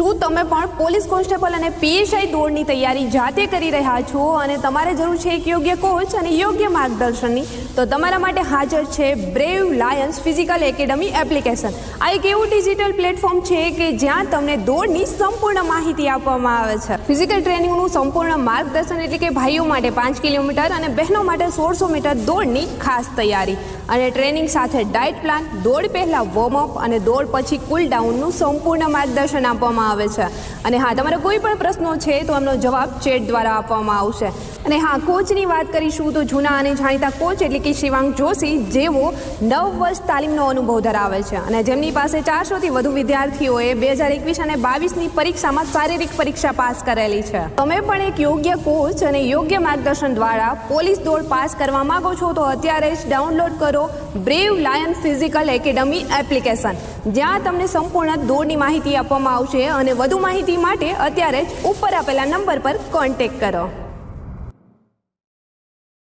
શું તમે પણ પોલીસ કોન્સ્ટેબલ અને પીએસઆઈ દોડની તૈયારી જાતે કરી રહ્યા છો? અને તમારે જરૂર છે એક યોગ્ય કોચ અને યોગ્ય માર્ગદર્શનની? તો તમારા માટે હાજર છે brave lions physical academy application. આ એક એવું ડિજિટલ પ્લેટફોર્મ છે કે જ્યાં તમને દોડની સંપૂર્ણ માહિતી આપવામાં આવે છે. ફિઝિકલ ટ્રેનિંગનું સંપૂર્ણ માર્ગદર્શન એટલે કે ભાઈઓ માટે પાંચ કિલોમીટર અને બહેનો માટે સોળસો મીટર દોડની ખાસ તૈયારી. અને ટ્રેનિંગ સાથે ડાયટ પ્લાન, દોડ પહેલાં વોર્મઅપ અને દોડ પછી કુલ ડાઉનનું સંપૂર્ણ માર્ગદર્શન આપવામાં આવે છે. અને હા, તમારા કોઈ પણ પ્રશ્નો છે તો એમનો જવાબ ચેટ દ્વારા આપવામાં આવશે. અને હા, કોચની વાત કરીશું તો જૂના અને જાણીતા કોચ એટલે કે શિવાંગ જોશી, જેઓ નવ વર્ષ તાલીમનો અનુભવ ધરાવે છે. અને જેમની પાસે ચારસોથી વધુ વિદ્યાર્થીઓએ બે હજાર એકવીસ અને બાવીસની પરીક્ષામાં શારીરિક પરીક્ષા પાસ કરેલી છે. તમે પણ એક યોગ્ય કોચ અને યોગ્ય માર્ગદર્શન દ્વારા પોલીસ દોડ પાસ કરવા માંગો છો તો અત્યારે જ ડાઉનલોડ કરો brave lion physical academy application. જ્યાં તમને સંપૂર્ણ દોડની માહિતી આપવામાં આવશે અને વધુ માહિતી માટે અત્યારે જ ઉપર આપેલા નંબર પર કોન્ટેક્ટ કરો.